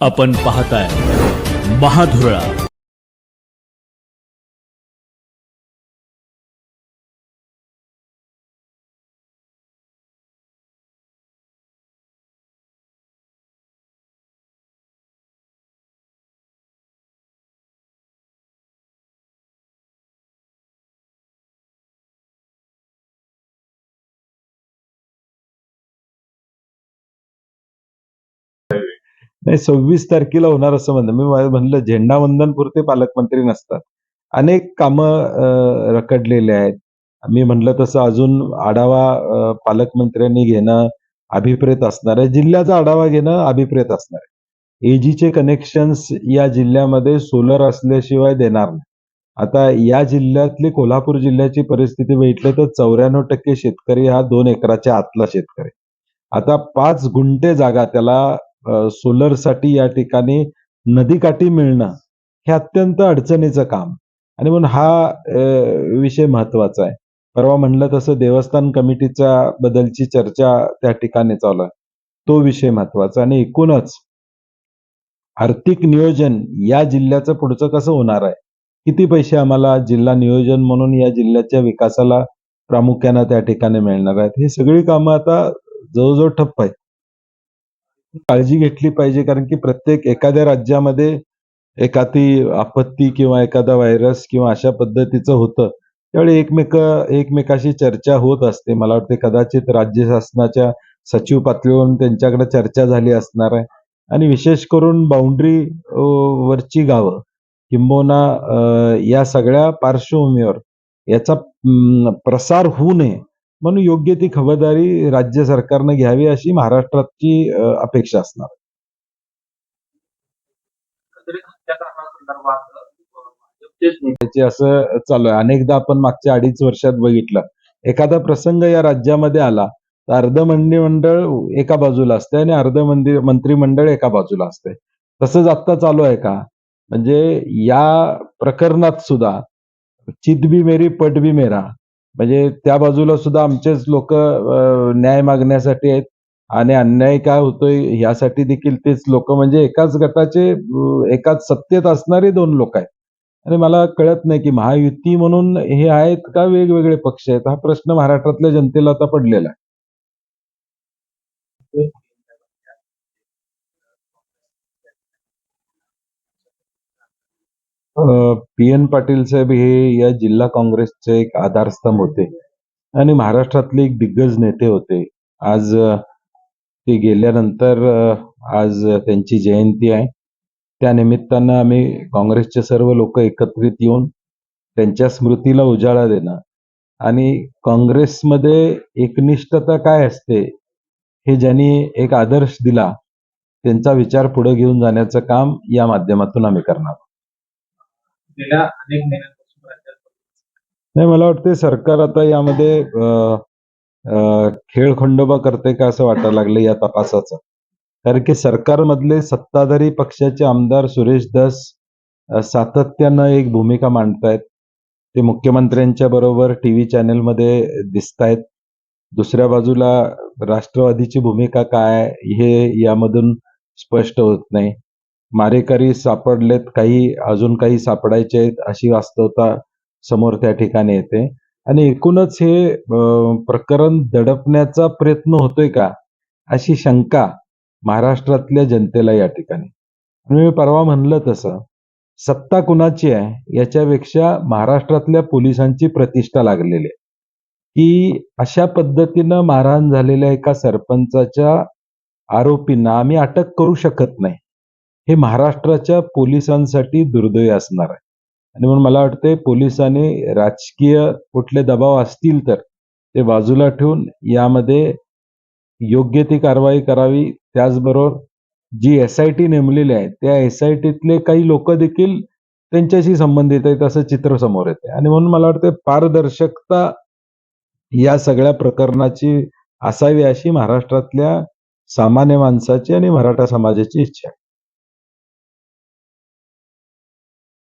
आपण पाहताय महाधुरळा. नाही सव्वीस तारखेला होणार असं म्हणलं मी म्हणलं झेंडावंदन पुरते पालकमंत्री नसतात. अनेक कामं रखडलेले आहेत. मी म्हणलं तसं अजून आढावा पालकमंत्र्यांनी घेणं अभिप्रेत असणार आहे. जिल्ह्याचा आढावा घेणं अभिप्रेत असणार आहे. एजीचे कनेक्शन्स या जिल्ह्यामध्ये सोलर असल्याशिवाय देणार नाही. आता या जिल्ह्यातली कोल्हापूर जिल्ह्याची परिस्थिती बघितली तर चौऱ्याण्णव टक्के शेतकरी हा दोन एकराच्या आतला शेतकरी आता पाच गुंठे जागा त्याला सोलरसाठी या ठिकाणी नदीकाठी मिळणं हे अत्यंत अडचणीचं काम. आणि म्हणून हा विषय महत्त्वाचा आहे. परवा म्हणलं तसं देवस्थान कमिटीच्या बद्दलची चर्चा त्या ठिकाणी चालू आहे. तो विषय महत्त्वाचा आणि एकूणच आर्थिक नियोजन या जिल्ह्याचं पुढचं कसं होणार आहे? किती पैसे आम्हाला जिल्हा नियोजन म्हणून या जिल्ह्याच्या विकासाला प्रामुख्यानं त्या ठिकाणी मिळणार आहेत? ही सगळी कामं आता जवळजवळ ठप्प आहेत. काळजी घेतली पाहिजे कारण की प्रत्येक एखाद्या राज्यामध्ये एखादी आपत्ती किंवा एखादा व्हायरस किंवा अशा पद्धतीचं होतं. त्यावेळी एकमेक एकमेकाशी चर्चा होत असते. मला वाटते कदाचित राज्य शासनाच्या सचिव पातळीवरून त्यांच्याकडे चर्चा झाली असणार आहे. आणि विशेष करून बाउंड्री वरची गावं. किंबहुना या सगळ्या पार्श्वभूमीवर याचा प्रसार होऊ नये. म्हणून योग्य ती खबरदारी राज्य सरकारनं घ्यावी अशी महाराष्ट्राची अपेक्षा असणार. त्याचे असं चालू आहे. अनेकदा आपण मागच्या अडीच वर्षात बघितलं. एखादा प्रसंग या राज्यामध्ये आला तर अर्ध मंत्रिमंडळ एका बाजूला असते आणि अर्ध मंत्री मंत्रिमंडळ एका बाजूला असते. तसंच आत्ता चालू आहे का? म्हणजे या प्रकरणात सुद्धा चित बी मेरी पट बी मेरा म्हणजे त्या बाजूला सुद्धा आमचेच लोक न्याय मागण्यासाठी आहेत आणि अन्याय काय होतोय यासाठी देखील तेच लोक म्हणजे एकाच गटाचे एकाच सत्तेत असणारे दोन लोक आहेत. आणि मला कळत नाही की महायुती म्हणून हे आहेत का वेगवेगळे पक्ष आहेत? हा प्रश्न महाराष्ट्रातल्या जनतेला आता पडलेला आहे. पी एन पाटील साहेब हे या जिल्हा काँग्रेसचे एक आधारस्तंभ होते. आणि महाराष्ट्रातले एक दिग्गज नेते होते. आज ते गेल्यानंतर आज त्यांची जयंती आहे. त्या निमित्तानं आम्ही काँग्रेसचे सर्व लोक एकत्रित येऊन त्यांच्या स्मृतीला उजाळा देणं आणि काँग्रेसमध्ये एकनिष्ठता काय असते हे ज्यांनी एक आदर्श दिला त्यांचा विचार पुढे घेऊन जाण्याचं काम या माध्यमातून आम्ही करणार. गेल्या अनेक महिन्यांपासून राज्यात नाही मला वाटते सरकार आता यामध्ये खेळ खंडोबा करते का असं वाटायला लागलं या तपासाचं. कारण की सरकारमधले सत्ताधारी पक्षाचे आमदार सुरेश दास सातत्यानं एक भूमिका मांडतायत. ते मुख्यमंत्र्यांच्या बरोबर टीव्ही चॅनेलमध्ये दिसतायत. दुसऱ्या बाजूला राष्ट्रवादीची भूमिका काय हे यामधून स्पष्ट होत नाही. मारेकरी सापडलेत काही अजून काही सापडायचे आहेत अशी वास्तवता समोर त्या ठिकाणी येते. आणि एकूणच हे प्रकरण दडपण्याचा प्रयत्न होतोय का? अशी शंका महाराष्ट्रातल्या जनतेला या ठिकाणी. आणि मी परवा म्हणलं तसं सत्ता कुणाची आहे? याच्यापेक्षा महाराष्ट्रातल्या पोलिसांची प्रतिष्ठा लागलेली आहे. की अशा पद्धतीनं मारहाण झालेल्या एका सरपंचाच्या आरोपींना आम्ही अटक करू शकत नाही. हे महाराष्ट्राच्या पोलिसांसाठी दुर्दैवी असणार आहे. आणि म्हणून मला वाटतंय पोलिसांनी राजकीय कुठले दबाव असतील तर ते बाजूला ठेवून यामध्ये योग्य ती कारवाई करावी. त्याचबरोबर जी एस आय टी नेमलेली आहे त्या एस आय टीतले काही लोक देखील त्यांच्याशी संबंधित आहेत असं चित्र समोर येते आणि म्हणून मला वाटतं पारदर्शकता या सगळ्या प्रकरणाची असावी अशी महाराष्ट्रातल्या सामान्य माणसाची आणि मराठा समाजाची इच्छा आहे.